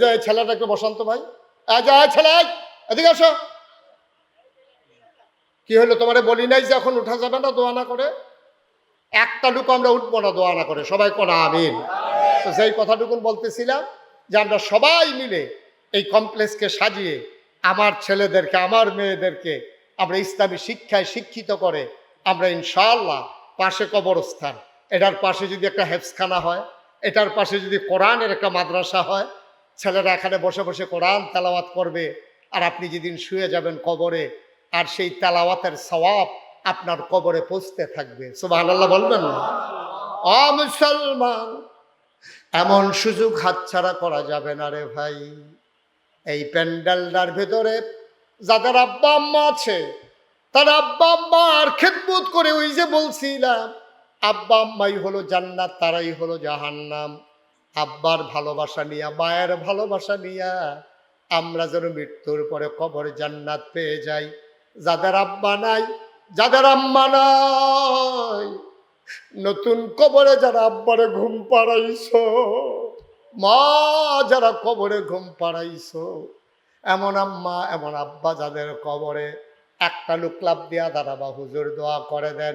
যে এই ছেলেটা একটু বসন্ত ভাই। এই ছেলে এদিকে আসো। কি হলো, তোমারে বলি নাই যে এখন উঠা যাবে না দোয়া না করে? একটা লুক আমরা উঠবো না দোয়া না করে, সবাই কোনা আমিন। তো সেই কথাটুকুন বলতেছিলাম, যে আমরা সবাই মিলে এই কমপ্লেক্সকে সাজিয়ে আমার ছেলেদেরকে, আমার মেয়েদেরকে আমরা ইসলামী শিক্ষায় শিক্ষিত করে আমরা ইনশাআল্লাহ পাশে কবরস্থান। এটার পাশে যদি একটা হেফসখানা হয়, এটার পাশে যদি কোরআনের একটা মাদ্রাসা হয় ছেলেরা এখানে বসে বসে কোরআন তেলাওয়াত করবে, আর আপনি যেদিন শুয়ে যাবেন কবরে, আর সেই তেলাওয়াতের সওয়াব আপনার কবরে পৌঁছতে থাকবে। সুবহানাল্লাহ বলবেন না? মুসলমান, এমন সুযোগ হাতছাড়া করা যাবে না রে ভাই। এই প্যান্ডেলটার ভেতরে যাদের আব্বা আম্মা আছে, তার আব্বা আম্মা আর খেদমত করে ওই যে বলছিলাম, আব্বা আম্মাই হলো জান্নাত, তারাই হলো জাহান্নাম। আব্বার ভালোবাসা নিয়া, মায়ের ভালোবাসা নিয়া আমরা যেন মৃত্যুর পরে কবর জান্নাত পেয়ে যাই। যাদের আব্বা নাই, যাদের আম্মা নাই, নতুন কবরে যারা আব্বারে ঘুম পাড়াইছো, মা যারা কবরে ঘুম পাড়াইছো, এমন আম্মা, এমন আব্বা যাদের কবরে একটা লুকলাপ দিয়া দাঁড়াবা, হুজুর দোয়া করে দেন,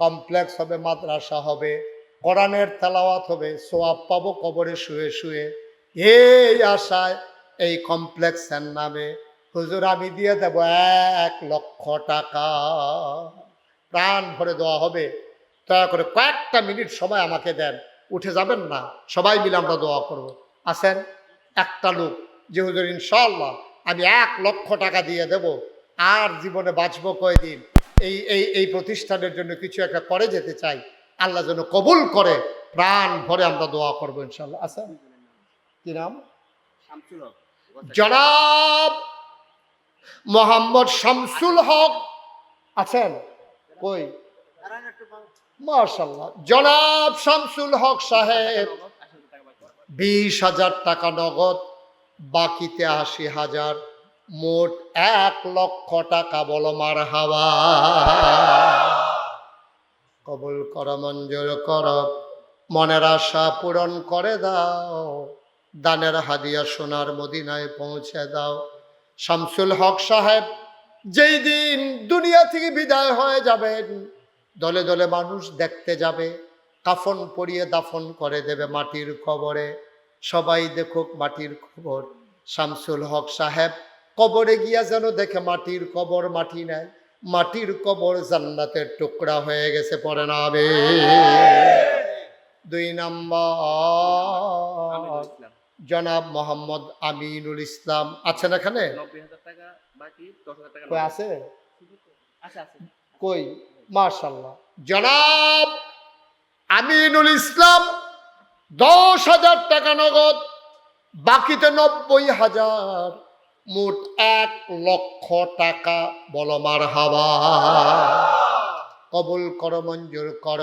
কমপ্লেক্স হবে, মাদ্রাসা হবে কোরআনের তেলাওয়াত হবে, সোয়াব পাবো কবরে শুয়ে শুয়ে। এই আশায় এই কমপ্লেক্সের নামে, হুজুর আমি দিয়ে দেব এক লক্ষ টাকা। প্রাণ ভরে দেওয়া হবে। দয়া করে কয়েকটা মিনিট সময় আমাকে দেন। উঠে যাবেন না, সবাই মিলে আমরা দোয়া করব। আসেন একটা লোক, যে হুজুর ইনশাল্লাহ আমি এক লক্ষ টাকা দিয়ে দেব। আর জীবনে বাঁচবো কয়দিন? এই এই এই প্রতিষ্ঠানের জন্য কিছু একটা করে যেতে চাই। আল্লাহ যেন কবুল করে প্রাণ ভরে আমরা দোয়া করব ইনশাল্লাহ আসেন কি নাম? জনাব মোহাম্মদ শামসুল হক। আছেন? কই? মার্শাল্লাহ জনাব শামসুল হক সাহেব বিশ হাজার টাকা নগদ বাকিতে আশি হাজার মোট এক লক্ষ টাকা বলো মার হাওয়া কবুল কর, মঞ্জুর কর। মনের আশা পূরণ করে দাও। দানের হাদিয়া সোনার মদিনায় পৌঁছে দাও। শামসুল হক সাহেব, যেই দিন দুনিয়া থেকে বিদায় হয়ে যাবেন, দলে দলে মানুষ দেখতে যাবে, কাফন পরিয়ে দাফন করে দেবে মাটির কবরে। সবাই দেখুক মাটির কবর শামসুল হক সাহেব, কবরে গিয়া যেন দেখে মাটির কবর মাটি নেয়। মাটির কবর জান্নাতের টুকরা হয়ে গেছে পরে নামে দুই নম্বর। জনাব মোহাম্মদ আমিনুল ইসলাম। আছেন এখানে? আছে? কই? মার্শাল্লাহ জনাব আমিনুল ইসলাম দশ হাজার টাকা নগদ বাকিতে নব্বই হাজার। মোট এক লক্ষ টাকা বলমার হাওয়া কবুল কর, মঞ্জুর কর,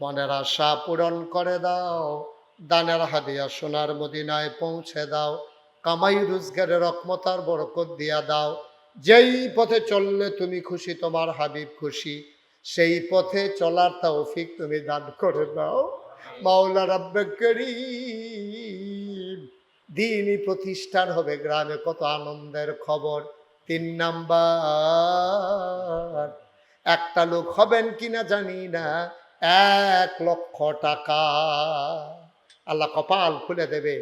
মনের আশা পূরণ করে দাও। দানের হাদিয়া সোনার মদিনায় পৌঁছে দাও। কামাই রোজগারের রকমতার বরকত দিয়া দাও। যেই পথে চললে তুমি খুশি, তোমার হাবিব খুশি। সেই পথে চলার তৌফিক তুমি দান করে দাও। মাওলা রাব্বে করিম। দিনই প্রতিষ্ঠান হবে গ্রামে, কত আনন্দের খবর। তিন নাম্বার, একটা লোক হবেন কিনা জানি না, এক লক্ষ টাকা। আল্লাহ কপাল খুলে দেবে,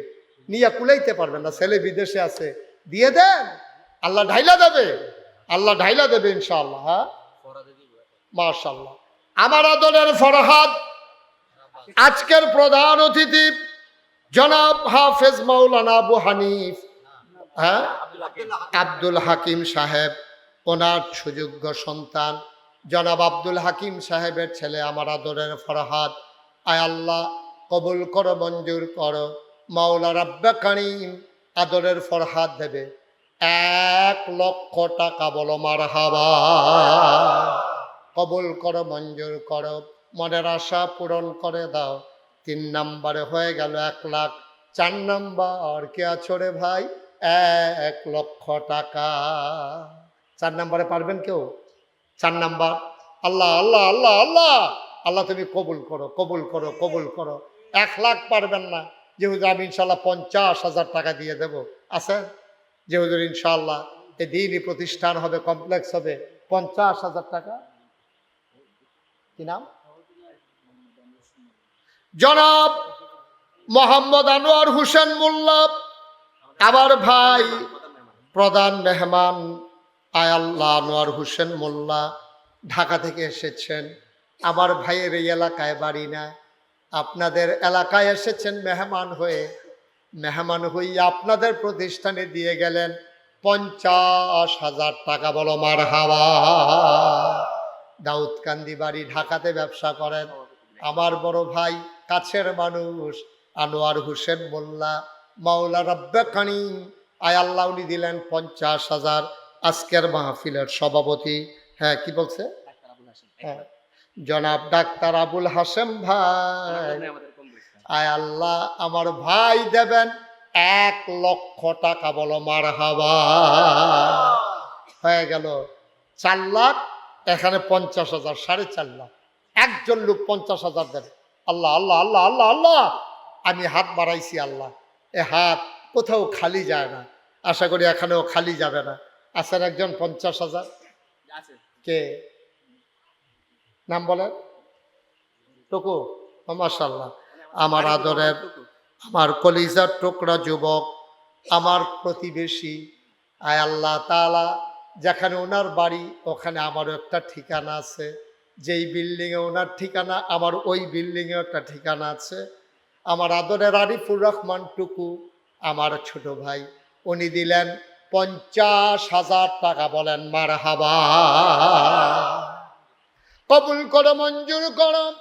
নিয়ে কুলাইতে পারবেন না, ছেলে বিদেশে আছে, দিয়ে দেন, আল্লাহ ঢাইলা দেবে, আল্লাহ ঢাইলা দেবে ইনশাআল্লাহ হ্যাঁ? মাশাল্লাহ আমার আদরের ফরহাদ, আজকের প্রধান অতিথি জনাব হাফেজ মাওলানা আবু হানিফ হ্যাঁ? আব্দুল হাকিম সাহেব, ওনার সুযোগ্য সন্তান। জনাব আব্দুল হাকিম সাহেবের ছেলে আমার আদরের ফরহাদ। আয় আল্লাহ, কবুল করো, মঞ্জুর করো। মাওলা রাব্বা কারিম আদরের ফরহাদ দেবে। এক লক্ষ টাকা বলো মার হাবা কবুল করো, মঞ্জুর করো। মনের আশা পূরণ করে দাও। তিন নাম্বারে হয়ে গেল এক লাখ চার নাম্বার। কে আছো রে ভাই? এক লক্ষ টাকা। চার নাম্বারে পারবেন কেউ? চার নাম্বার। আল্লাহ আল্লাহ আল্লাহ আল্লাহ। আল্লাহ তুমি কবুল করো কবুল করো কবুল করো। এক লাখ পারবেন না। যে হুজুর আমি ইনশাল্লাহ পঞ্চাশ হাজার টাকা দিয়ে দেব। আছেন যে হুজুর ইনশাল্লাহ এই দিনই প্রতিষ্ঠান হবে, কমপ্লেক্স হবে। পঞ্চাশ হাজার টাকা। কি নাম? জনাব মোহাম্মদ আনোয়ার হোসেন মোল্লা, আমার ভাই প্রধান মেহমান আয়াল্লাহ আনোয়ার হোসেন মোল্লা ঢাকা থেকে এসেছেন। আমার ভাইয়ের এই এলাকায় বাড়ি না, আপনাদের এলাকায় এসেছেন মেহমান হয়ে। মেহমান হয়ে আপনাদের প্রতিষ্ঠানে দিয়ে গেলেন পঞ্চাশ হাজার টাকা বলো মার হাওয়া। দাউদকান্দি বাড়ি ঢাকাতে ব্যবসা করেন। আমার বড় ভাই কাছের মানুষ আনোয়ার হোসেন মোল্লা মাওলা রব্বে কানি আয় আল্লাহ উনি দিলেন পঞ্চাশ হাজার আজকের মাহফিলের সভাপতি। হ্যাঁ কি বলছে? হ্যাঁ জনাব ডাক্তার আবুল হাসেম ভাই। আয় আল্লাহ আমার ভাই দেবেন এক লক্ষ টাকা বলো মার হাবা হয়ে গেল চার লাখ এখানে পঞ্চাশ হাজার সাড়ে চার লাখ। একজন লোক পঞ্চাশ হাজার দেবে। আল্লাহ আল্লাহ আল্লাহ আল্লাহ আল্লাহ। আমি হাত বাড়াইছি আল্লাহ। এ হাত কোথাও খালি যায় না। আশা করি এখানেও খালি যাবে না। আছেন একজন পঞ্চাশ হাজার? কে? নাম বলেন। টুকু? মাসাল্লাহ আমার আদরের আমার কলিজার টুকরা যুবক আমার প্রতিবেশী। আয় আল্লাহ তালা যেখানে ওনার বাড়ি ওখানে আমারও একটা ঠিকানা আছে। যেই বিল্ডিংয়ে ওনার ঠিকানা, আমার ওই বিল্ডিংয়ে একটা ঠিকানা আছে। আমার আদরের আরিফুর রহমান টুকু, আমার ছোট ভাই। উনি দিলেন পঞ্চাশ হাজার টাকা, বলেন মার হাবা কবুল করে, মঞ্জুর করো,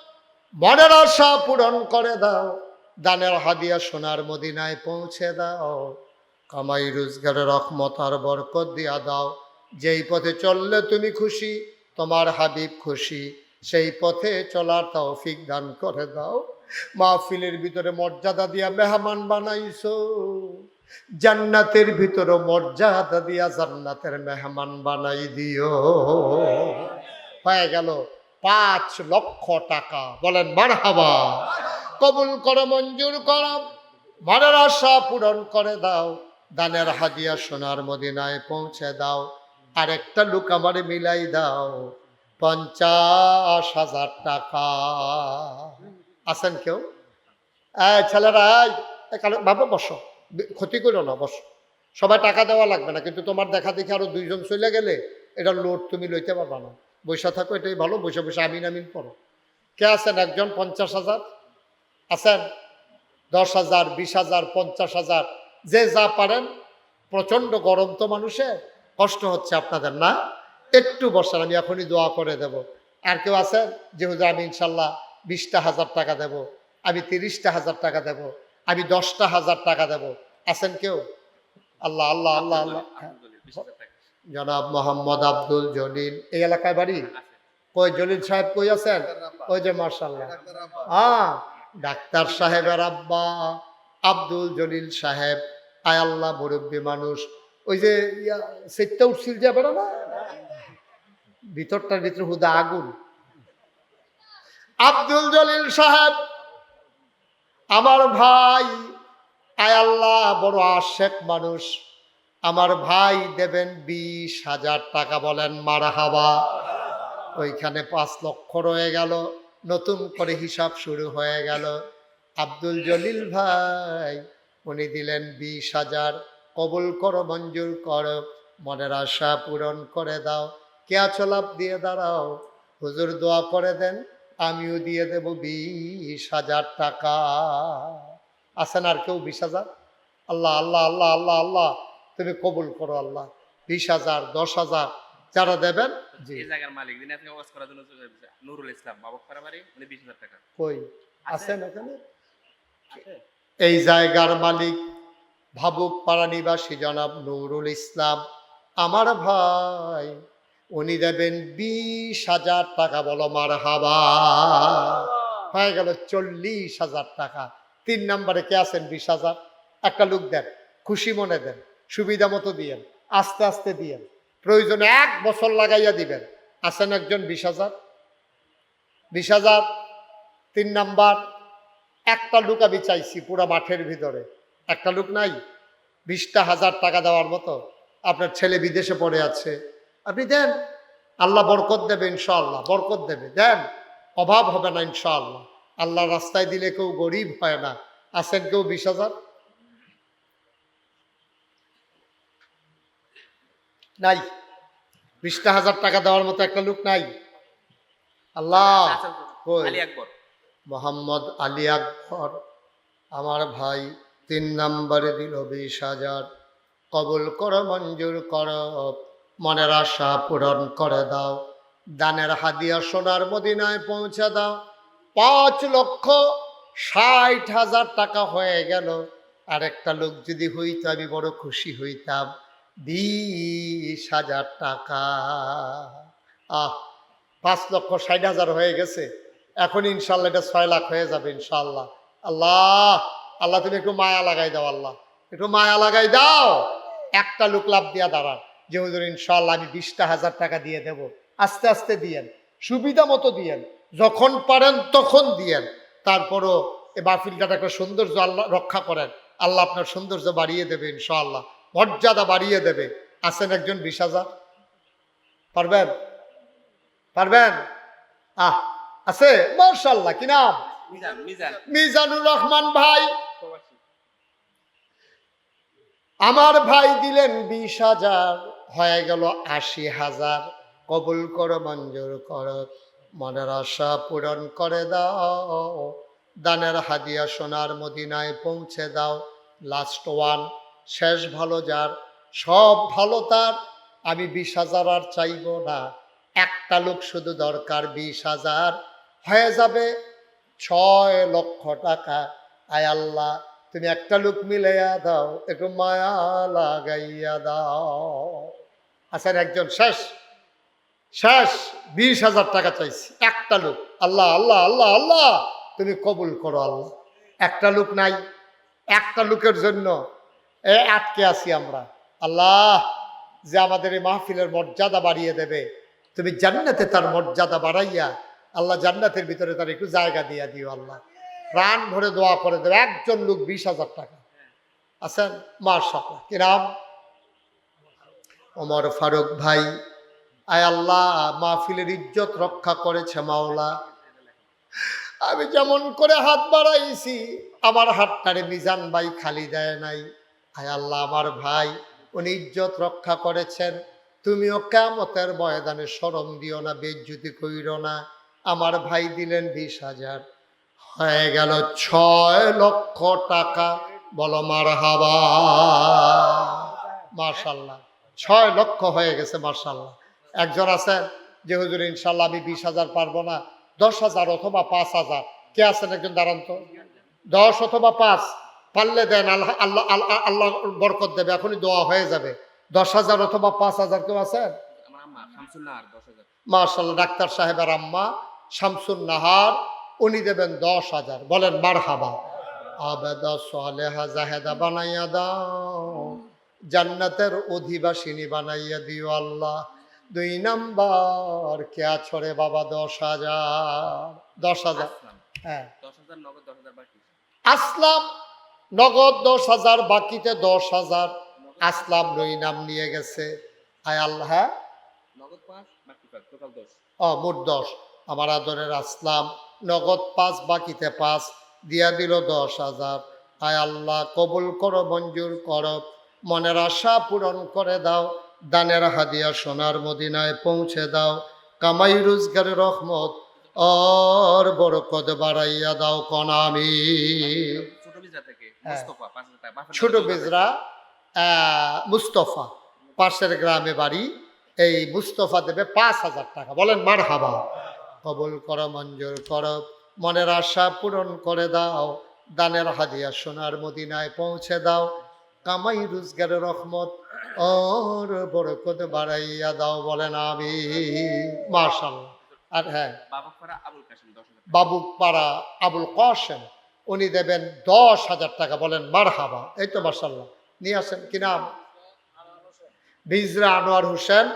মনের আশা পূরণ করে দাও, দানের হাদিয়া সোনার মদিনায় পৌঁছে দাও। কামাই রোজগারের রহমত আর বরকত দিয়া দাও। যেই পথে চললে তুমি খুশি তোমার হাবিব খুশি, সেই পথে চলার তৌফিক দান করে দাও। মাহফিলের ভিতরে মর্যাদা দিয়া মেহমান বানাইছো। জান্নাতের ভিতরে মর্যাদা দিয়া জান্নাতের মেহমান বানাই দিও। হয়ে গেল পাঁচ লক্ষ টাকা। বলেন, মারহাবা। কবুল করো, মঞ্জুর করো। মনের আশা পূরণ করে দাও। দানের হাদিয়া সোনার মদিনায় পৌঁছে দাও। আর একটা লোক আমার মিলাই দাও, পঞ্চাশ হাজার টাকা। আছেন কেউ? ছেলেরা বাবা, বসো। ক্ষতি করো না, বসো। সবাই টাকা দেওয়া লাগবে না, কিন্তু তোমার দেখা দেখি আরও দুইজন চলে গেলে এটা লোড তুমি লইতে পারবা না। বৈশা থাকো, এটাই ভালো, বসে বসে আমিন আমিন করো। কে আছেন একজন? পঞ্চাশ হাজার? আছেন? দশ হাজার, বিশ হাজার, পঞ্চাশ হাজার, যে যা পারেন। প্রচণ্ড গরম তো মানুষের। কষ্ট হচ্ছে আপনাদের না? একটু বসান আমি এখনই দোয়া করে দেব। আর কেউ আছেন যে হুজুর আমি ইনশাল্লাহ বিশটা হাজার টাকা দেব আমি তিরিশটা হাজার টাকা দেব আমি দশটা হাজার টাকা দেব। আছেন কেউ? আল্লাহ আল্লাহ আল্লাহ আল্লাহ। হ্যাঁ। জনাব মোহাম্মদ আব্দুল জলিল। এই এলাকায় বাড়ি? কই জলিল সাহেব কই আছেন? ওই যে মার্শাল্লাহ হ্যাঁ ডাক্তার সাহেবের আব্বা আব্দুল জলিল সাহেব। আয় আল্লাহ মুরব্বী মানুষ। ওই যে ইয়া, সেটটা উঠছিল যে বেড়া না? ভিতরটার ভিতরে হুদা আগুন। আব্দুল জলিল সাহেব, আমার ভাই, আয় আল্লাহ, বড় আশেক মানুষ, আমার ভাই দেবেন বিশ হাজার টাকা বলেন মারা হাবা ওইখানে পাঁচ লক্ষ রয়ে গেল, নতুন করে হিসাব শুরু হয়ে গেল। আব্দুল জলিল ভাই, উনি দিলেন বিশ হাজার। কবুল করো মঞ্জুর করো মনের আশা পূরণ করে দাও। কে আছো লাভ দিয়ে দাঁড়াও? হুজুর দোয়া করে দেন আমিও দিয়ে দেব বিশ হাজার টাকা। আছেন আর কেউ বিশ হাজার? আল্লাহ আল্লাহ আল্লাহ আল্লাহ আল্লাহ তুমি কবুল করো আল্লাহ। বিশ হাজার দশ হাজার যারা দেবেন? জি। এই জায়গার মালিক দিনে আপনি ওয়াজ করার জন্য চলে যাচ্ছে। নুরুল ইসলাম বাবক পারাবাড়ি উনি বিশ হাজার টাকা। কই? আছেন এখানে? এই জায়গার মালিক ভাবুক পাড়া নিবাসী জনাব নুরুল ইসলাম। আমার ভাই, উনি দেবেন বিশ হাজার টাকা, বলো মার হাবা হয়ে গেল চল্লিশ হাজার টাকা। তিন নম্বরে কে আছেন বিশ হাজার? একটা লোক দেন, খুশি মনে দেন, সুবিধা মতো দিয়েন, আস্তে আস্তে দিয়েন, প্রয়োজনে এক বছর লাগাইয়া দিবেন। আছেন একজন বিশ হাজার? বিশ হাজার, তিন নাম্বার, একটা লোক আমি চাইছি পুরো মাঠের ভিতরে। একটা লোক নাই বিশটা হাজার টাকা দেওয়ার মতো। আপনার ছেলে বিদেশে পড়ে আছে। আপনি দেন আল্লাহ বরকত দেবে ইনশাআল্লাহ বরকত দেবে। দেন অভাব হবে না ইনশাআল্লাহ। আল্লাহ রাস্তায় দিলে কেউ গরিব হয় না। আছেন কেউ বিশ হাজার? নাই। বিশটা হাজার টাকা দেওয়ার মতো একটা লোক নাই। আল্লাহ আচ্ছা? আলী আকবর। মোহাম্মদ আলী আকবর আমার ভাই তিন নম্বরে দিল বিশ হাজার। কবুল করো, মঞ্জুর করো। মনের আশা পূরণ করে দাও। দানের হাদিয়া সোনার মদিনায় পৌঁছে দাও। পাঁচ লক্ষ ষাট হাজার টাকা হয়ে গেল। আর একটা লোক যদি হইতো, আমি বড় খুশি হইতাম। বিশ হাজার টাকা। আহ, পাঁচ লক্ষ ষাট হাজার হয়ে গেছে। এখন ইনশাল্লাহ এটা ছয় লাখ হয়ে যাবে ইনশাল্লাহ। আল্লাহ! আল্লাহ তুমি একটু মায়া লাগাই দাও আল্লাহ। একটু মায়া লাগাই দাও। একটা লোক লাভ দিয়া দাঁড়ান যে হুজুর ইনশাল্লাহ আমি বিশটা হাজার টাকা দিয়ে দেব। আস্তে আস্তে দিয়েন সুবিধা মতো দিয়েন যখন পারেন তখন দিয়েন। তারপরও এ বাফিলটার একটা সৌন্দর্য আল্লাহ রক্ষা করেন। আল্লাহ আপনার সৌন্দর্য বাড়িয়ে দেবে ইনশাআল্লাহ। মর্যাদা বাড়িয়ে দেবে। আছেন একজন বিশ হাজার? পারবেন? পারবেন? আহ আছে? মার্শাল্লাহ কি নাম? মিজান মিজান। মিজানুর রহমান ভাই। আমার ভাই দিলেন বিশ হাজার, হয়ে গেল আশি হাজার। কবুল করো, মঞ্জুর করো, মনের আশা পূরণ করে দাও। দানের হাদিয়া সোনার মদিনায় পৌঁছে দাও। লাস্ট ওয়ান শেষ ভালো যার, সব ভালো তার। আমি বিশ হাজার আর চাইব না। একটা লোক শুধু দরকার বিশ হাজার। হয়ে যাবে ছয় লক্ষ টাকা। আয় আল্লাহ, তুমি একটা লোক মিলাইয়া দাও একটু মায়া লাগাইয়া দাও। আচ্ছা একজন শেষ শেষ বিশ হাজার টাকা চাইছি, একটা লোক। আল্লাহ আল্লাহ আল্লাহ আল্লাহ, তুমি কবুল করো আল্লাহ। একটা লোক নাই, একটা লোকের জন্য এ আটকে আছি আমরা। আল্লাহ, যে আমাদের এই মাহফিলের মর্যাদা বাড়িয়ে দেবে, তুমি জান্নাতে তার মর্যাদা বাড়াইয়া, আল্লাহ জান্নাতের ভিতরে তার একটু জায়গা দিয়া দিও আল্লাহ। প্রাণ ভরে দোয়া করে দেবে। একজন লোক বিশ হাজার টাকা। আছেন? মার্শাল কি নাম? অমর ফারুক ভাই। আয় আল্লাহ, মাহফিলের ইজ্জত রক্ষা করেছে মাওলা। আমি যেমন করে হাত বাড়াইছি, আমার হাতটারে মিজান ভাই খালি দেয় নাই। আয় আল্লাহ, আমার ভাই, উনি ইজ্জত রক্ষা করেছেন। তুমিও কেমতের ময়দানে সরম দিও না, বেজ্জুতি কইর না। আমার ভাই দিলেন বিশ হাজার। হয়ে গেল ছয় লক্ষ টাকা। বলো মার হাবা মার্শাল্লাহ। ছয় লক্ষ হয়ে গেছে মার্শাল্লাহ। একজন আছেন যে হুজুর ইনশাল্লাহ আমি বিশ হাজার পারব না। দশ হাজার অথবা পাঁচ হাজার। কে আছেন একজন দাঁড়ান তো। দশ অথবা পাঁচ। পারলে দেন আল্লাহ আল্লাহ আল্লাহ আল্লাহ বরকত দেবে এখনই দোয়া হয়ে যাবে। দশ হাজার অথবা পাঁচ হাজার কেউ আছেন? মার্শাল্লাহ ডাক্তার সাহেবের আম্মা শামসুন নাহার উনি দেবেন দশ হাজার। বলেন মার হাবা আবেদা সালেহা জাহেদা বানাইয়া দাও। জান্নাতের অধিবাসিনী বানাইয়া দিও আল্লাহ। দুই নাম্বার কে আছরে বাবা দশ হাজার। দশ হাজার। আসলাম। হ্যাঁ। নগদ দশ হাজার আসলাম। নগদ দশ হাজার বাকিতে দশ হাজার। আসলাম দুই নাম নিয়ে গেছে। আয় আল্লাহ হ্যাঁ? ও মোট দশ। আমার আদরের আসলাম। নগদ পাঁচ বাকিতে পাঁচ দিয়া দিল দশ হাজার। আয় আল্লাহ কবুল করো মঞ্জুর করো। মনের আশা পূরণ করে দাও। দানের হাদিয়া সোনার মদিনায় পৌঁছে দাও। কামাই রোজগারের রহমত অর বরকত বাড়াইয়া দাও কনামি ছোট হ্যাঁ। বেজরা আহ, মুস্তফা। পাশের গ্রামে বাড়ি এই মুস্তফা দেবে পাঁচ হাজার টাকা। বলেন মার হাবা কবুল করো মঞ্জুর কর। মনের আশা পূরণ করে দাও। দানের হাদিয়া সোনার মদিনায় পৌঁছে দাও। কামাই রোজগারের রহমত ওর বরকত বাড়াইয়া দাও বলেন আমি মার্শাল্লাহ আর হ্যাঁ বাবা পাড়া আবুল কাসিম দশ হাজার টাকা। বাবু পাড়া আবুল কাসেম উনি দেবেন দশ হাজার টাকা বলেন মার হাবা এই তো মার্শাল্লাহ নিয়ে আসেন কি নাম? বিজরা আনোয়ার হোসেন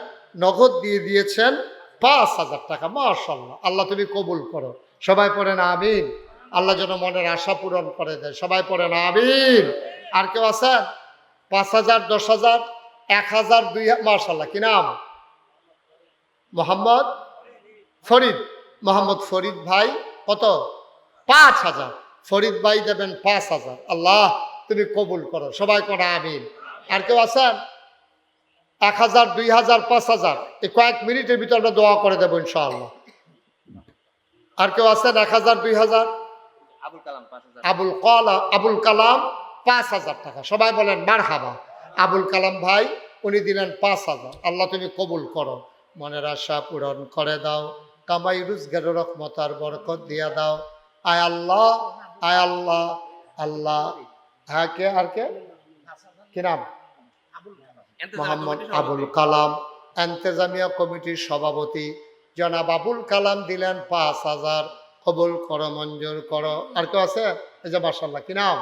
নগদ দিয়ে দিয়েছেন। পাঁচ হাজার টাকা মার্শাল্লাহ আল্লাহ তুমি কবুল করো। সবাই পড়েন আমিন। আল্লাহ যেন মনের আশা পূরণ করে দেয়। সবাই পড়েন আমিন। আর কেউ আছেন পাঁচ হাজার, দশ হাজার, এক হাজার, দুই মার্শাল্লাহ কি নাম? মোহাম্মদ ফরিদ। মোহাম্মদ ফরিদ ভাই, কত? পাঁচ হাজার। ফরিদ ভাই দেবেন পাঁচ হাজার। আল্লাহ, তুমি কবুল করো। সবাই করো আমিন। আর কেউ আছেন? এক হাজার দুই হাজার পাঁচ হাজার। এই কয়েক মিনিটের ভিতরে আমরা দোয়া করে দেবো ইনশাআল্লাহ। আর কেউ আছেন? এক হাজার দুই হাজার? আবুল কালাম আবুল কালাম পাঁচ হাজার টাকা। সবাই বলেন মার হাবা আবুল কালাম ভাই উনি দিলেন পাঁচ হাজার। আল্লাহ তুমি কবুল করো। মনের আশা পূরণ করে দাও। কামাই রুজগার রহমত আর বরকত দিয়া দাও। আয় আল্লাহ আয় আল্লাহ আল্লাহ। হ্যাঁ কে আর কে? কি নাম? মোহাম্মদ আবুল কালাম এন্তেজামিয়া কমিটির সভাপতি। জনাব আবুল কালাম দিলেন পাঁচ হাজার। কবুল করো মঞ্জুর করো। আর কেউ আছে? এই যে মার্শাল্লাহ কি নাম?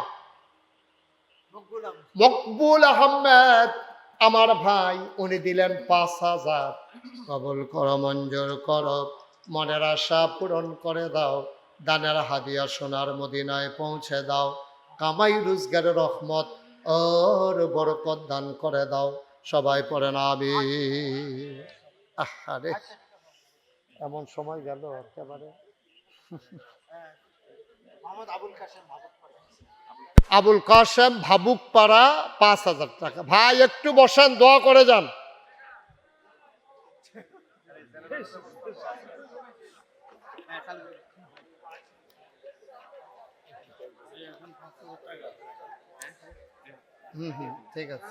মকবুল আহমেদ আমার ভাই উনি দিলেন পাঁচ হাজার। কবুল করো মঞ্জুর করো। মনের আশা পূরণ করে দাও। দানের হাদিয়া সোনার মদিনায় পৌঁছে দাও। কামাই রোজগারের রহমত ওর বরকত দান করে দাও। সবাই পড়ে না আহারে। এমন সময় গেল একেবারে। আবুল কাসেম ভাবুক পাড়া পাঁচ হাজার টাকা। ভাই, একটু বসেন, দোয়া করে যান। হুম হুম, ঠিক আছে।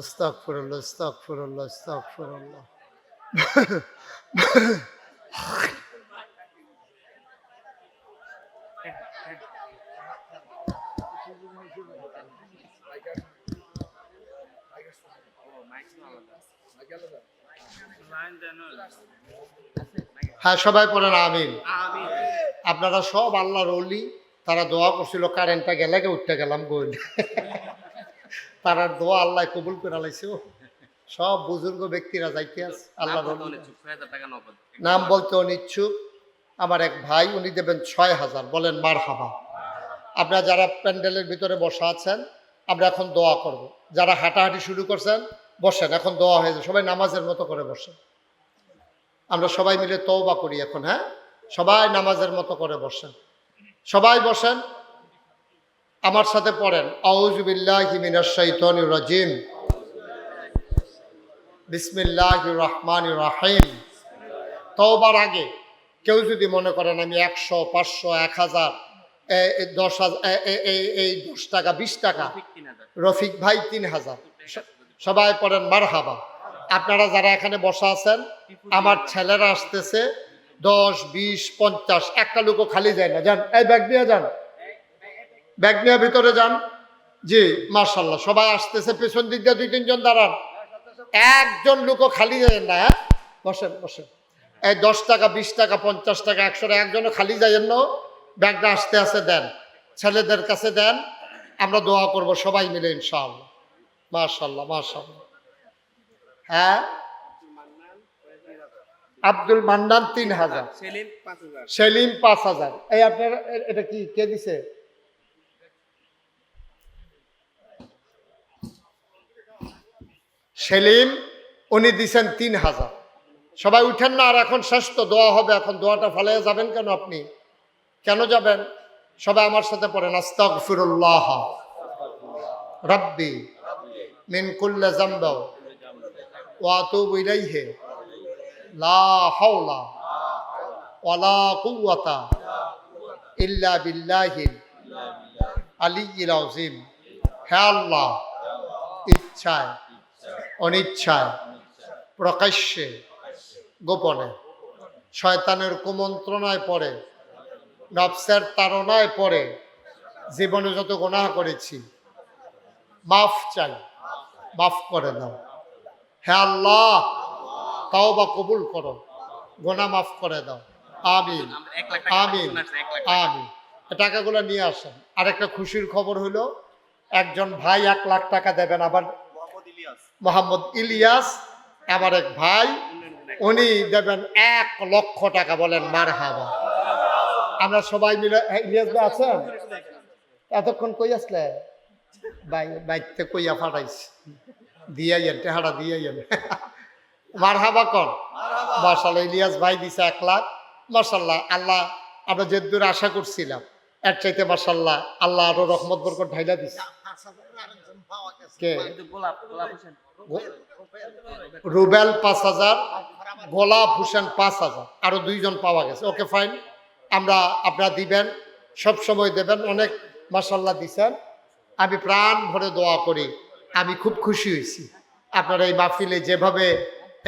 আস্তাগফিরুল্লাহ আস্তাগফিরুল্লাহ আস্তাগফিরুল্লাহ হ্যাঁ সবাই পড়েন, আমিন। আপনারা সব আল্লাহর অলি তারা দোয়া করছিল, কারেন্টটা গেলে উঠতে গেলাম গইল তারা দোয়া আল্লাহ কবুল করে লাইছে ও। সব বুজুর্গ ব্যক্তিরা যাইতে আছে নগদ। নাম বলতে অনিচ্ছুক। আমার এক ভাই উনি দেবেন ছয় হাজার বলেন মার হাবা আপনারা যারা প্যান্ডেলের ভিতরে বসা আছেন আমরা এখন দোয়া করব। যারা হাঁটাহাঁটি শুরু করছেন বসেন এখন দোয়া হয়ে যাবে। সবাই নামাজের মতো করে বসেন। আমরা সবাই মিলে তওবা করি এখন হ্যাঁ? সবাই নামাজের মতো করে বসেন। সবাই বসেন আমার সাথে পড়েন। আউজুবিল্লাহি মিনাশ শাইতানির রাজিম। বিসমিল্লাহির রহমানির তওবার আগে কেউ যদি মনে করেন আমি একশো পাঁচশো এক হাজার দশ হাজার এই- দশ টাকা বিশ টাকা রফিক ভাই তিন হাজার। সবাই পড়েন মার হাবা আপনারা যারা এখানে বসা আছেন আমার ছেলেরা আসতেছে দশ বিশ পঞ্চাশ। একটা লোকও খালি যায় না। যান এই ব্যাগ নিয়ে যান। ব্যাগ নিয়ে ভিতরে যান। জি মার্শাল্লাহ সবাই আসতেছে পেছন দিক দিয়ে দুই তিনজন দাঁড়ান। একজন লোকও খালি যায় না হ্যাঁ? বসেন বসেন। এই দশ টাকা বিশ টাকা পঞ্চাশ টাকা একশো টাকা একজনও খালি যায় না। ব্যাগটা আসতে আসতে দেন ছেলেদের কাছে দেন। আমরা দোয়া করব সবাই মিলে ইনশাআল্লাহ। মাশাল্লাহ মাশাল্লাহ হ্যাঁ? আব্দুল মান্নান তিন হাজার। সেলিম পাঁচ হাজার। এই আপনার এটা কি কে দিছে? সেলিম, উনি দিছেন তিন হাজার। সবাই উঠেন না, আর এখন শেষ তো, দোয়া হবে, এখন দোয়াটা ফালাইয়া যাবেন কেন আপনি? কেন যাবেন? সবাই আমার সাথে পড়েন, আস্তাগফিরুল্লাহ। রব্বি মিন কুল্লি যামব ওয়া আতুবু ইলাইহি। লা হাওলা ওয়ালা কুওয়াতা ইল্লা বিল্লাহিল আলিয়্যিল আযীম। হে আল্লাহ, ইচ্ছায় অনিচ্ছায় প্রকাশ্যে, গোপনে। শয়তানের কুমন্ত্রণায় পড়ে, নফসের তাড়নায় পড়ে, জীবনে যত গোনাহ করেছি, মাফ চাই, মাফ করে দাও। হে আল্লাহ তাও বা কবুল করো গোনা মাফ করে দাও। আমিন আমিন। আমিন। টাকাগুলো নিয়ে আসেন। আর একটা খুশির খবর হলো, একজন ভাই এক লাখ টাকা দেবেন, আবার মোহাম্মদ ইলিয়াস, আমার এক ভাই, উনি দেবেন এক লক্ষ টাকা বলেন মার হাবা আমরা সবাই মিলে ইলিয়াস ভাই আছেন? এতক্ষণ কই আসলে? বাই বাইতে কইয়া ফাটাইছে। দিয়াইয়েন টেহারা দিয়াইয়েন মার হাবা কন? মার্শাল্লাহ ইলিয়াস ভাই দিছে এক লাখ। মার্শাল্লাহ আল্লাহ, আমরা যে আশা করছিলাম, এর চাইতে মার্শাল্লাহ আল্লাহ আরও রহমত বরকত ঢাইলা দিছে। কে? রুবেল পাঁচ হাজার গোলাপ হোসেন পাঁচ হাজার। আরও দুইজন পাওয়া গেছে। Okay fine. আমরা আপনারা দিবেন সব সময় দেবেন অনেক মাসাল্লাহ দিছেন। আমি প্রাণ ভরে দোয়া করি। আমি খুব খুশি হয়েছি। আপনারা এই মাহফিলে যেভাবে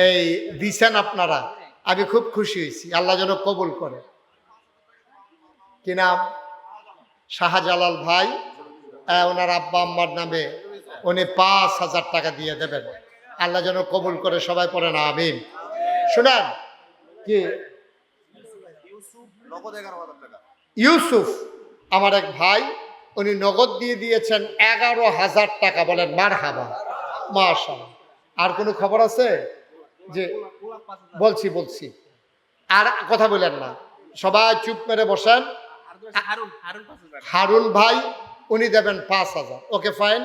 এই দিছেন আপনারা আমি খুব খুশি হয়েছি। আল্লাহ যেন কবুল করে। কি নাম? শাহজালাল ভাই। ওনার আব্বা আম্মার নামে উনি পাঁচ হাজার টাকা দিয়ে দেবেন। আল্লাহ যেন কবুল করে সবাই পড়ে না আমিন। শুনেন কি? ইউসুফ আমার এক ভাই উনি নগদ দিয়ে দিয়েছেন এগারো হাজার টাকা বলেন মার হাবা মাশাল আর কোনো খবর আছে? যে বলছি বলছি। আর কথা বলেন না। সবাই চুপ মেরে বসেন। হারুন ভাই উনি দেবেন পাঁচ হাজার। Okay fine?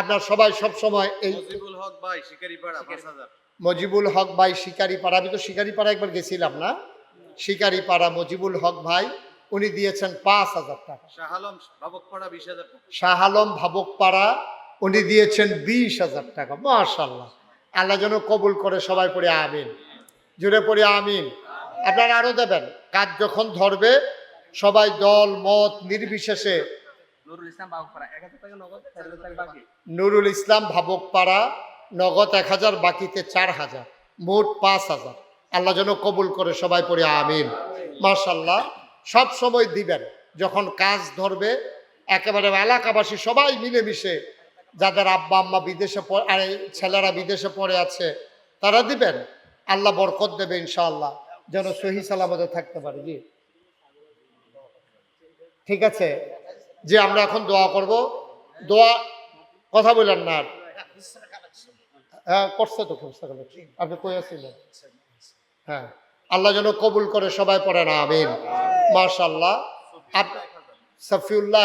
আপনার সবাই সব সময় এই মজিবুল হক ভাই শিকারিপাড়া পাঁচ হাজার। মজিবুল হক ভাই শিকারিপাড়া। আমি তো শিকারিপাড়া একবার গেছিলাম না? শিকারিপাড়া মজিবুল হক ভাই উনি দিয়েছেন পাঁচ হাজার টাকা। শাহ আলম বাবকপাড়া বিশ হাজার টাকা। শাহ আলম ভাবকপাড়া উনি দিয়েছেন বিশ হাজার টাকা। মাশাল্লাহ আল্লাহ যেন কবুল করে সবাই পড়ে আমিন। জুড়ে পড়ে আমিন। আপনারা আরও দেবেন। কাজ যখন ধরবে সবাই দল মত নির্বিশেষে নুরুল ইসলাম নগদ এক হাজার, বাকিতে চার হাজার, মোট পাঁচ হাজার। আল্লাহ যেন কবুল করে সবাই পড়ে, আমিন। মার্শাল্লাহ সব সময় দিবেন, যখন কাজ ধরবে, একেবারে এলাকাবাসী সবাই মিলেমিশে, যাদের আব্বা আম্মা বিদেশে আর ছেলেরা বিদেশে পড়ে আছে, তারা দিবেন। আল্লাহ বরকত দেবে, ইনশাআল্লাহ, যেন সহি সালামতে থাকতে পারে, জি। ঠিক আছে? যে আমরা এখন দোয়া করব। দোয়া কথা বললেন না হ্যাঁ করছে তো আপনি কইয়াছিলেন হ্যাঁ আল্লাহ যেন কবুল করে সবাই পড়ে না, আমিন। মার্শাল্লাহ সফিউল্লাহ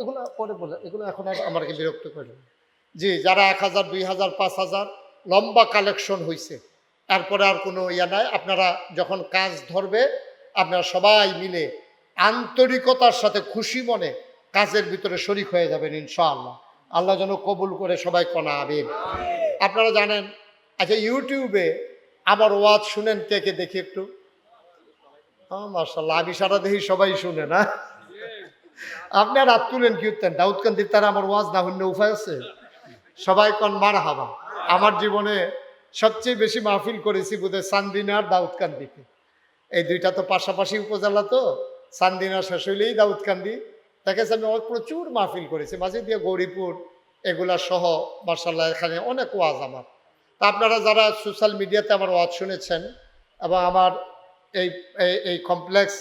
এগুলো পরে বলে, এগুলো এখন আমাকে বিরক্ত করে? জি, যারা এক হাজার, দুই হাজার, পাঁচ হাজার, লম্বা কালেকশন হয়েছে তারপরে আর কোনো ইয়া নাই। আপনারা যখন কাজ ধরবে, আপনারা সবাই মিলে আন্তরিকতার সাথে খুশি মনে কাজের ভিতরে শরিক হয়ে যাবেন ইনশাআল্লাহ। আল্লাহ যেন কবুল করে সবাই কনা আমিন। আপনারা জানেন আচ্ছা ইউটিউবে আমার ওয়াজ শুনেন কে কে দেখি একটু? মার্শাল্লাহ আমি সারা দেখি সবাই শুনে না। আপনি আর হাত তুলেন কি উঠতেন? দাউদকান্দির তারা আমার ওয়াজ না হন্য উপায় আছে? সবাই কন মার হাবা আমার জীবনে সবচেয়ে বেশি মাহফিল করেছি বোধহয় সান্দিনা আর দাউদকান্দিতে এই দুইটা তো পাশাপাশি উপজেলা তো, সান্দিনা শেষ হইলেই দাউদকান্দি। দেখেছে আমি অনেক প্রচুর মাহফিল করেছি। মাঝে দিয়ে গৌরীপুর এগুলা সহ মার্শাল্লাহ এখানে অনেক ওয়াজ আমার। তা আপনারা যারা সোশ্যাল মিডিয়াতে আমার ওয়াজ শুনেছেন এবং আমার এই এই- এই কমপ্লেক্স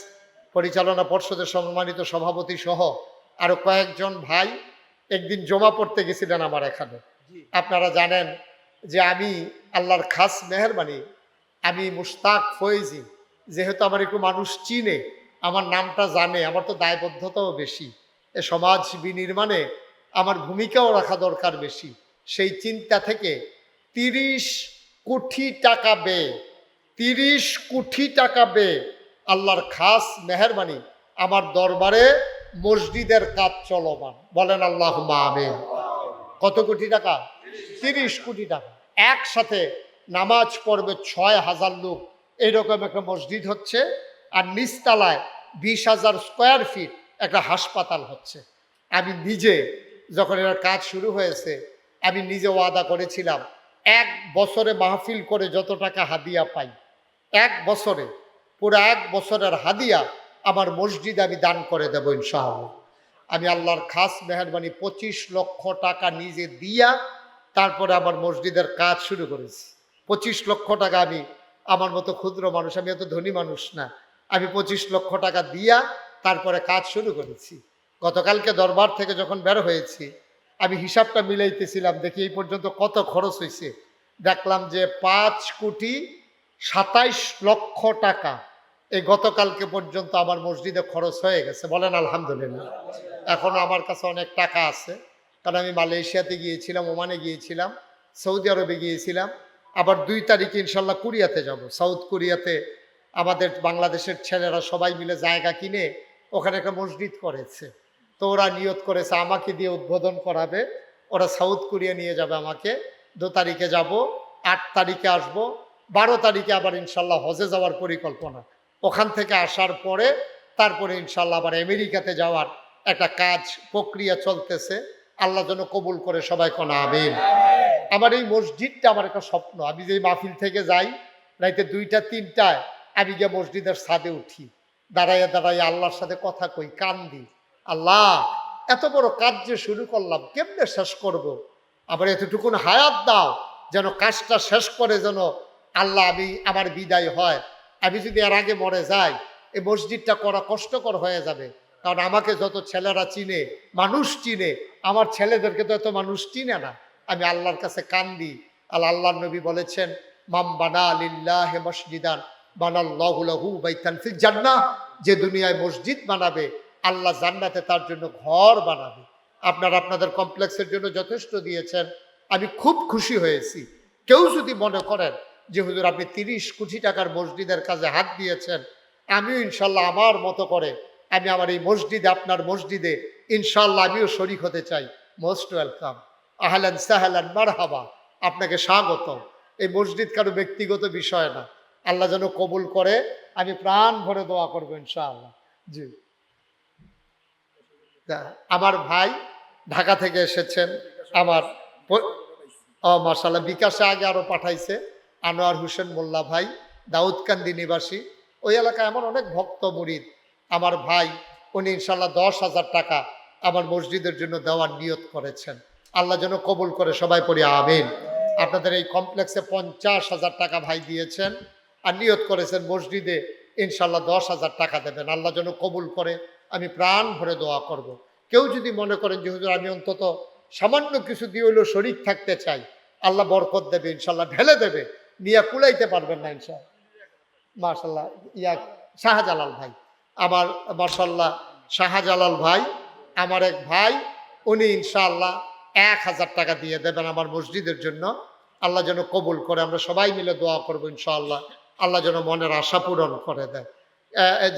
পরিচালনা পর্ষদের সম্মানিত সভাপতি সহ আরও কয়েকজন ভাই একদিন জমা পড়তে গেছিলেন আমার এখানে। আপনারা জানেন যে আমি আল্লাহর খাস মেহরবানি আমি মুশতাক ফয়েজি যেহেতু আমার একটু মানুষ চিনে আমার নামটা জানে, আমার তো দায়বদ্ধতাও বেশি। এ সমাজ বিনির্মাণে আমার ভূমিকাও রাখা দরকার বেশি। সেই চিন্তা থেকে তিরিশ কোটি টাকা ব্যয়, তিরিশ কোটি টাকা ব্যয় আল্লাহর খাস মেহরবানি আমার দরবারে মসজিদের কাজ চলমান। বলেন আল্লাহ আমিন। কত কোটি টাকা? তিরিশ কোটি টাকা। একসাথে নামাজ পড়বে ছয় হাজার লোক। এইরকম একটা মসজিদ হচ্ছে। আর নিচতলায় বিশ হাজার স্কোয়ার ফিট একটা হাসপাতাল হচ্ছে। আমি নিজে যখন এর কাজ শুরু হয়েছে, আমি নিজে ওয়াদা করেছিলাম, এক বছরে মাহফিল করে যত টাকা হাদিয়া পাই, এক বছরে, পুরো এক বছরের হাদিয়া আমার মসজিদ আমি দান করে দেবো ইনশাআল্লাহ। আমি আল্লাহর খাস মেহরবানি পঁচিশ লক্ষ টাকা নিজে দিয়া তারপরে আমার মসজিদের কাজ শুরু করেছি। পঁচিশ লক্ষ টাকা আমি, আমার মতো ক্ষুদ্র মানুষ, আমি এত ধনী মানুষ না আমি পঁচিশ লক্ষ টাকা দিয়া তারপরে কাজ শুরু করেছি। গতকালকে দরবার থেকে যখন বের হয়েছি, আমি হিসাবটা মিলাইতেছিলাম, দেখি এই পর্যন্ত কত খরচ হয়েছে দেখলাম যে পাঁচ কোটি সাতাইশ লক্ষ টাকা এই গতকালকে পর্যন্ত আমার মসজিদে খরচ হয়ে গেছে। বলেন, আলহামদুলিল্লাহ। এখনও আমার কাছে অনেক টাকা আছে। কারণ আমি মালয়েশিয়াতে গিয়েছিলাম, ওমানে গিয়েছিলাম, সৌদি আরবে গিয়েছিলাম। আবার দুই তারিখে ইনশাল্লাহ কোরিয়াতে যাব। সাউথ কোরিয়াতে আমাদের বাংলাদেশের ছেলেরা সবাই মিলে জায়গা কিনে ওখানে একটা মসজিদ করেছে। তো ওরা নিয়ত করেছে, আমাকে দিয়ে উদ্বোধন করাবে। ওরা সাউথ কোরিয়া নিয়ে যাবে আমাকে। দু তারিখে যাব, আট তারিখে আসব, বারো তারিখে আবার ইনশাল্লাহ হজে যাওয়ার পরিকল্পনা। ওখান থেকে আসার পরে তারপরে ইনশাল্লাহ আবার আমেরিকাতে যাওয়ার একটা কাজ, প্রক্রিয়া চলতেছে। আল্লাহ যেন কবুল করে সবাই কোন আমিন। আমার এই মসজিদটা আমার একটা স্বপ্ন। আমি যে মাহফিল থেকে যাই, রাইতে দুইটা, তিনটায় আমি গিয়ে মসজিদের ছাদে উঠি। দাঁড়াইয়া দাঁড়াইয়া আল্লাহর সাথে কথা কই কান্দি আল্লাহ, এত বড় কাজ যে শুরু করলাম, কেমনে শেষ করব। আবার এতটুকুন হায়াত দাও, যেন কাজটা শেষ করে যেন আল্লাহ আমি, আমার বিদায় হয়। আমি যদি এর আগে মরে যাই, এই মসজিদটা করা কষ্টকর হয়ে যাবে। কারণ আমাকে যত ছেলেরা চিনে, মানুষ চিনে, আমার ছেলেদেরকে তো এত মানুষ চিনে না। আমি আল্লাহর কাছে কান্দি আল্লাহ আল্লাহ নবী বলেছেন মাম বানা আলিল্লাহ মসজিদান। ফিল যে দুনিয়ায় মসজিদ বানাবে, আল্লাহ জান্নাতে তার জন্য ঘর বানাবে। আপনারা আপনাদের কমপ্লেক্সের জন্য যথেষ্ট দিয়েছেন। আমি খুব খুশি হয়েছি। কেউ যদি মনে করেন যে, হুজুর, আপনি তিরিশ কোটি টাকার মসজিদের কাজে হাত দিয়েছেন, আমিও ইনশাল্লাহ আমার মতো করে, আমি আমার এই মসজিদে, আপনার মসজিদে, ইনশাল্লাহ আমিও শরিক হতে চাই। Most welcome. আহলান সাহালান মারহাবা। আপনাকে স্বাগত এই মসজিদ কারও ব্যক্তিগত বিষয় না। আল্লাহ যেন কবুল করে, আমি প্রাণ ভরে দোয়া করব ইনশাআল্লাহ। জি। আমার ভাই ঢাকা থেকে এসেছেন, আমার ও মার্শাল্লাহ বিকাশে আগে আরও পাঠাইছে, আনোয়ার হোসেন মোল্লা ভাই, দাউদকান্দি নিবাসী। ওই এলাকায় আমার অনেক ভক্ত মুরিদ। আমার ভাই, উনি ইনশাল্লাহ দশ হাজার টাকা আমার মসজিদের জন্য দেওয়ার নিয়ত করেছেন। আল্লাহ যেন কবুল করে, সবাই পড়ি, আমিন। আপনাদের এই কমপ্লেক্সে পঞ্চাশ হাজার টাকা ভাই দিয়েছেন। আর নিয়ত করেছেন মসজিদে, ইনশাল্লাহ দশ হাজার টাকা দেবেন। আল্লাহ যেন কবুল করে, আমি প্রাণ ভরে দোয়া করব। কেউ যদি মনে করেন যে, হুজুর, আমি অন্তত সামান্য কিছু দিয়ে হলেও শরিক থাকতে চাই। আল্লাহ বরকত দেবে, ইনশাল্লাহ ঢেলে দেবে। নিয়ে কুলাইতে পারবেন না, ইনশাল্লাহ। মার্শাল্লাহ ইয়া শাহজালাল ভাই। আমার মার্শাল্লাহ শাহজালাল ভাই, আমার এক ভাই, উনি ইনশাআল্লাহ এক হাজার টাকা দিয়ে দেবেন আমার মসজিদের জন্য। আল্লাহ যেন কবুল করে, আমরা সবাই মিলে দোয়া করব ইনশাআল্লাহ আল্লাহ যেন মনের আশা পূরণ করে দেয়।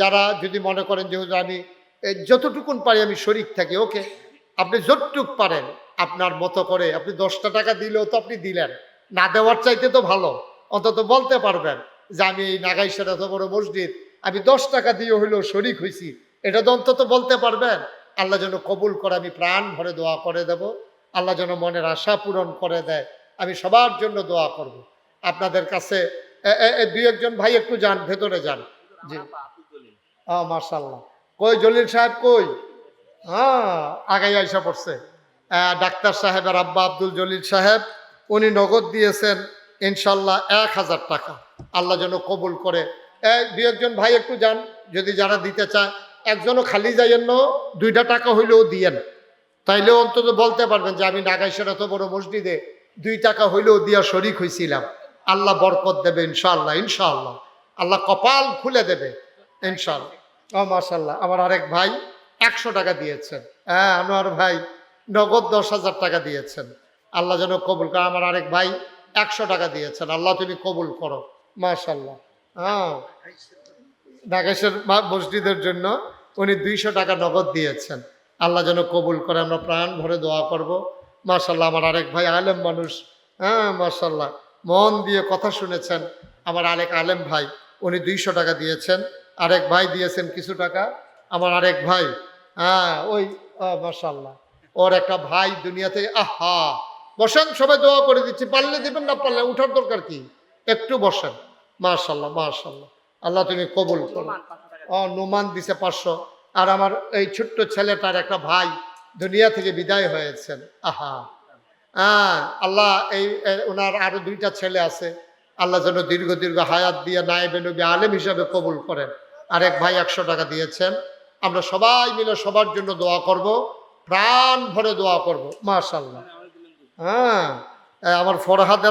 যারা যদি মনে করেন যে আমি যতটুকুন পারি আমি শরিক থাকি, ওকে, আপনি যতটুক পারেন আপনার মতো করে, আপনি দশটা টাকা দিলেও তো আপনি দিলেন, না দেওয়ার চাইতে তো ভালো, অন্তত বলতে পারবেন যে, আমি এই নাগাইশের এত বড় মসজিদ, আমি দশ টাকা দিয়ে হইলেও শরিক হয়েছি এটা তো অন্তত বলতে পারবেন, আল্লাহ যেন কবুল করে, আমি প্রাণ ভরে দোয়া করে দেব, আল্লাহ যেন মনের আশা পূরণ করে দেয়, আমি সবার জন্য দোয়া করব। আপনাদের কাছে দুই একজন ভাই একটু যান, ভেতরে যান। জি। হ্যাঁ মার্শাল্লাহ কই জলিল সাহেব, কই? হ্যাঁ আগাই আইসা পড়ছে। ডাক্তার সাহেবের আব্বা আব্দুল জলিল সাহেব, উনি নগদ দিয়েছেন ইনশাল্লাহ এক হাজার টাকা। আল্লাহ যেন কবুল করে। দুই একজন ভাই একটু যান, যদি যারা দিতে চায়। একজনও খালি যাইয়েন না, দুইটা টাকা হইলেও দিয়েন। তাইলেও অন্তত বলতে পারবেন যে, আমি নাগাইশের এত বড় মসজিদে দুই টাকা হইলেও দিয়া শরিক হয়েছিলাম আল্লাহ বরকত দেবে ইনশাআল্লাহ ইনশাআল্লাহ। আল্লাহ কপাল খুলে দেবে, ইনশাআল্লাহ। ও মাশাল্লাহ আমার আরেক ভাই একশো টাকা দিয়েছেন। হ্যাঁ আনোয়ার ভাই নগদ দশ হাজার টাকা দিয়েছেন। আল্লাহ যেন কবুল করে, আমার আরেক ভাই একশো টাকা দিয়েছেন। আল্লাহ তুমি কবুল করো মাশাল্লাহ হ্যাঁ মা- মসজিদের জন্য উনি দুইশো টাকা নগদ দিয়েছেন। আল্লাহ যেন কবুল করে, আমরা প্রাণ ভরে দোয়া করব। মাশাল্লাহ আমার আরেক ভাই আলেম মানুষ। হ্যাঁ মাশাল্লাহ মন দিয়ে কথা শুনেছেন আমার আরেক আলেম ভাই উনি দুইশো টাকা দিয়েছেন। আরেক ভাই দিয়েছেন কিছু টাকা আমার আরেক ভাই। হ্যাঁ ওই মাশাল্লাহ ওর একটা ভাই দুনিয়াতে আহা! বসেন সবাই দোয়া করে দিচ্ছি। পারলে দিবেন না পারলে উঠার দরকার কি? একটু বসেন। মাশাল্লাহ মাশাল্লাহ আল্লাহ তুমি কবুল করো। ও নুমান দিছে পাঁচশো। আর আমার এই ছোট্ট ছেলেটার একটা ভাই দুনিয়া থেকে বিদায় হয়েছেন। আহা! হ্যাঁ আল্লাহ এই ওনার আরও দুইটা ছেলে আছে। আল্লাহ যেন দীর্ঘ দীর্ঘ হায়াত দিয়ে নায়েবে নবী আলেম হিসাবে কবুল করেন। আর এক ভাই একশো টাকা দিয়েছেন। আমরা সবাই মিলে সবার জন্য দোয়া করব, প্রাণ ভরে দোয়া করব। মার্শাল্লাহ হ্যাঁ আমার ফরহাদের